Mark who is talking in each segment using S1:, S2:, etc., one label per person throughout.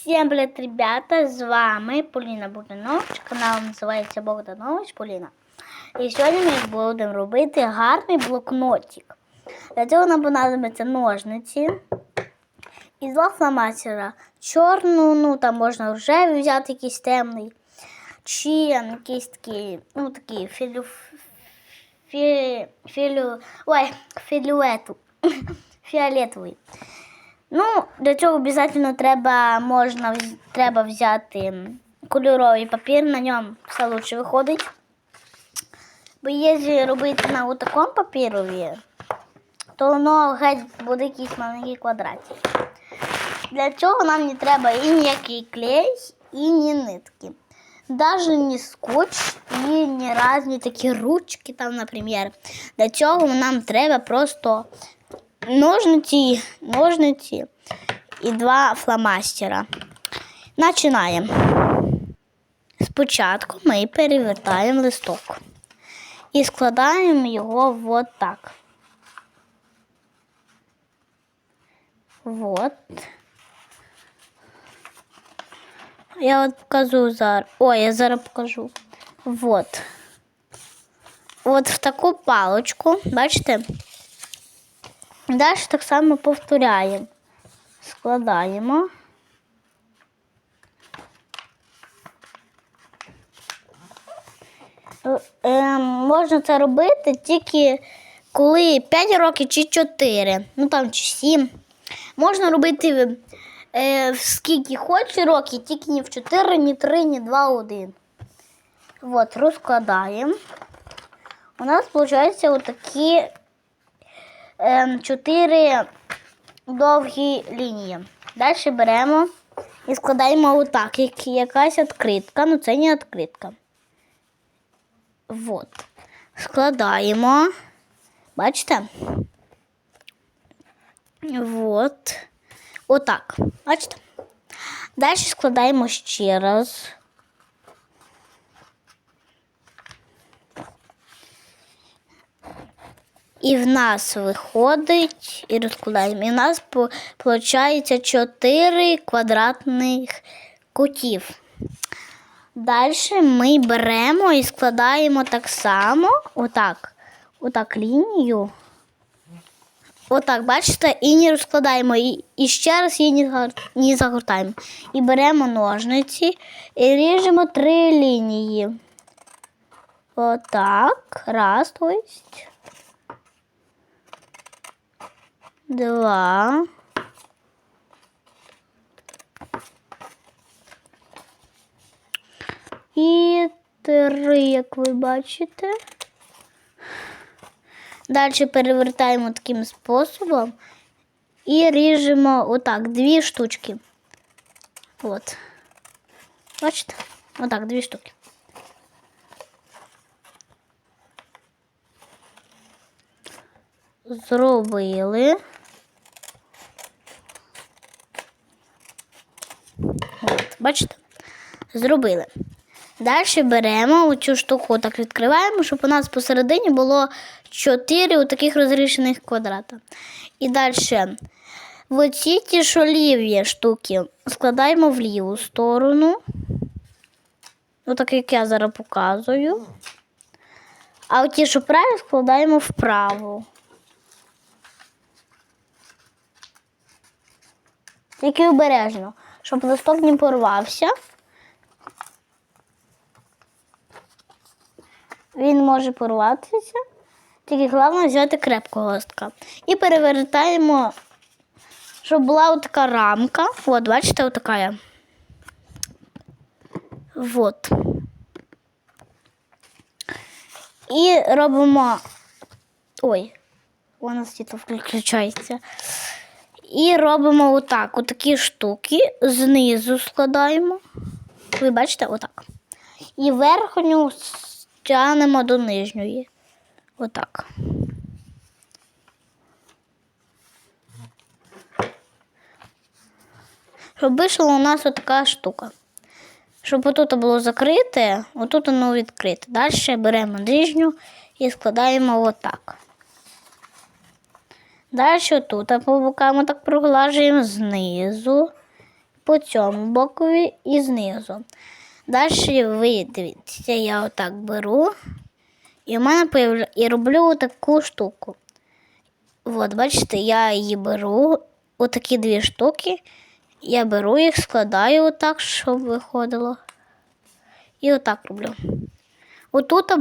S1: Всем привет, ребята! З вами Поліна Богданович. Канал називається Богданович Поліна. І сьогодні ми будемо робити гарний блокнотик. Для цього нам понадобиться ножниці і два фломастера. Чорну, ну там можна рожевий взяти якийсь темний, чи якийсь такий, ну такий філю, фі, філю, ой, філюету, фіолетовий. Ну, для цього обов'язково треба, можна, треба взяти кольоровий папір, на ньому все лучше виходить. Бо якщо робити на такому папірові, то воно геть буде якийсь маленький квадратик. Для цього нам не треба і ніякий клей, і ні нитки. Даже не скотч і ні різні такі ручки, там, наприклад. Для цього нам треба просто ножниці, ножниці і два фломастера. Починаємо. Спочатку ми перевертаємо листок і складаємо його вот так. Вот. Я от покажу зараз. Ой, я зараз покажу. Вот. От в таку палочку, бачите? Далі так само повторяємо. Складаємо. Е, е, можна це робити тільки коли 5 років чи 4, ну там чи 7. Можна робити е, скільки хочеш років, тільки ні в 4, ні 3, ні 2, 1. От, розкладаємо. У нас виходить отакі ем, чотири довгі лінії. Далі беремо і складаємо отак, як якась відкритка, ну це не відкритка. Вот. Складаємо. Бачите? Вот. Отак. Бачите? Далі складаємо ще раз. І в нас виходить, і розкладаємо. І в нас виходить 4 квадратних кутів. Далі ми беремо і складаємо так само, отак, отак лінію. Отак, бачите, і не розкладаємо, і, і ще раз її не, загортаємо. І беремо ножниці і ріжемо три лінії. Отак. Раз, то Два. І три, як ви бачите. Далі перевертаємо таким способом і ріжемо отак дві штучки. От. Бачите? Отак, дві штуки. Зробили. Бачите? Зробили. Далі беремо оцю штуку, так відкриваємо, щоб у нас посередині було 4 таких розрішених квадрата. І далі оці ті, що ліві штуки, складаємо в ліву сторону. Отак, як я зараз показую. А оті, що праві, складаємо вправо. Тільки обережно, щоб листок не порвався. Він може порватися, тільки головне взяти крепкого листка. І перевертаємо, щоб була така рамка. От, бачите, отака. є. Вот. І робимо. Ой, вона світло включається. І робимо отак, отакі штуки, знизу складаємо. Ви бачите, отак. І верхню стягнемо до нижньої. Отак. Щоб вийшла у нас отака штука. Щоб отут було закрите, отут воно відкрите. Далі беремо нижню і складаємо отак. Далі тут по бокам так проглажуємо знизу по цьому бокові і знизу. Далі ви дивіться, я отак беру і в мене появля... і роблю таку штуку. От, бачите, я її беру, отакі дві штуки. Я беру їх, складаю отак, щоб виходило. І отак роблю. Отут,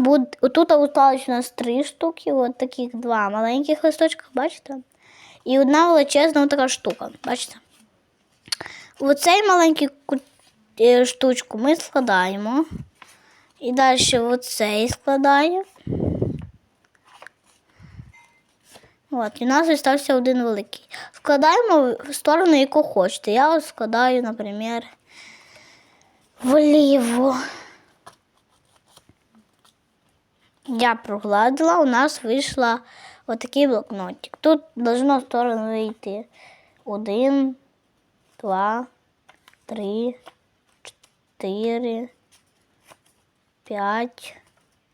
S1: осталось у нас три штуки, от таких два маленьких листочка, бачите? І одна величезна така штука, бачите? Оцей маленький е, штучку ми складаємо. І далі оцей складаємо. От, і у нас залишився один великий. Складаємо в сторону, яку хочете. Я складаю, наприклад, вліво. Я прогладила, у нас вийшла отакий блокнотик. Тут должно в сторону вийти один, два, три, чотири, п'ять,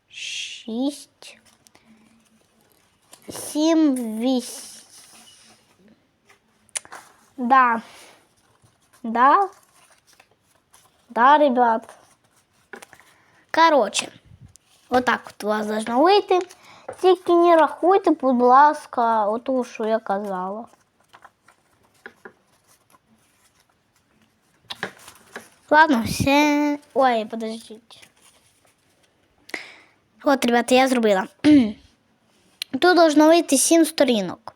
S1: шість, сім, вісім. Да. Да. Да, ребят. Короче. Отак от у вас должно вийти. Тільки не рахуйте, будь ласка, оту, що я казала. Ладно, все. Ой, подождіть. От, ребята, я зробила. Тут должно вийти 7 сторінок.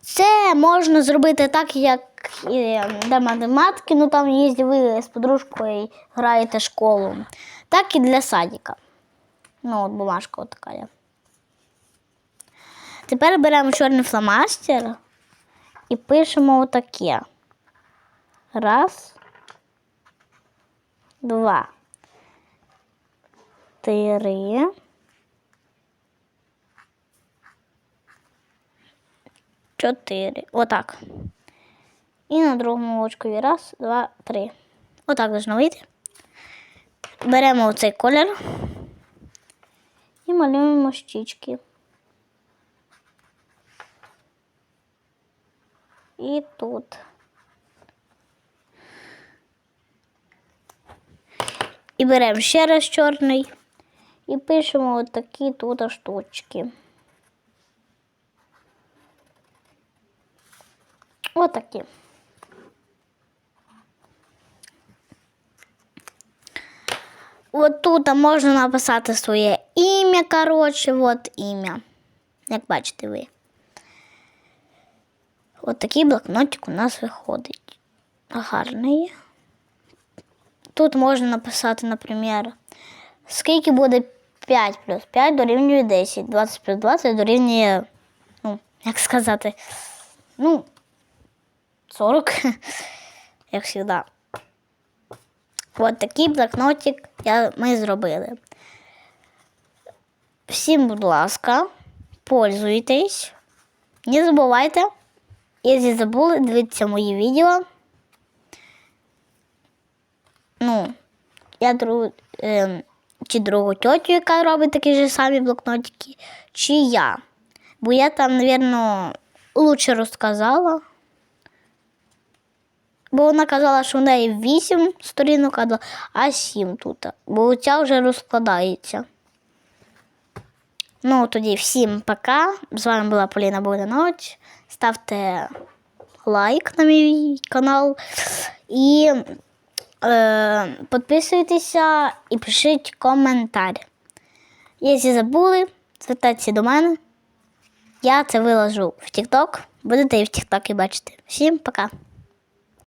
S1: Це можна зробити так, як е, для математики, ну там, ви з подружкою граєте школу, так і для садика. Ну, от бумажка от така. Тепер беремо чорний фломастер і пишемо отаке. Раз, два, три. Чотири. Отак. І на другому очкові. Раз, два, три. Отак должно вийти. Беремо оцей колір малюємо щічки. І тут. І беремо ще раз чорний і пишемо отакі тут штучки. Отакі. От тут можна написати своє ім'я, коротше, от ім'я. Як бачите ви. От такий блокнотик у нас виходить. Гарний. Тут можна написати, наприклад, скільки буде 5 плюс 5 дорівнює 10, 20 плюс 20 дорівнює, ну, як сказати, ну, 40, як завжди. От такий блокнотик я, ми зробили. Всім, будь ласка, пользуйтесь. Не забувайте, якщо забули, дивіться мої відео. Ну, я другу, е, чи другу тьотю, яка робить такі ж самі блокнотики, чи я. Бо я там, мабуть, лучше розказала. Бо вона казала, що в неї 8 сторінок, а до- 7 тут. Бо ця вже розкладається. Ну, тоді всім пока. З вами була Поліна Богданович. Ставте лайк на мій канал і е, підписуйтеся і пишіть коментар. Якщо забули, звертайтеся до мене. Я це виложу в TikTok. Будете і в TikTok бачити. Всім пока!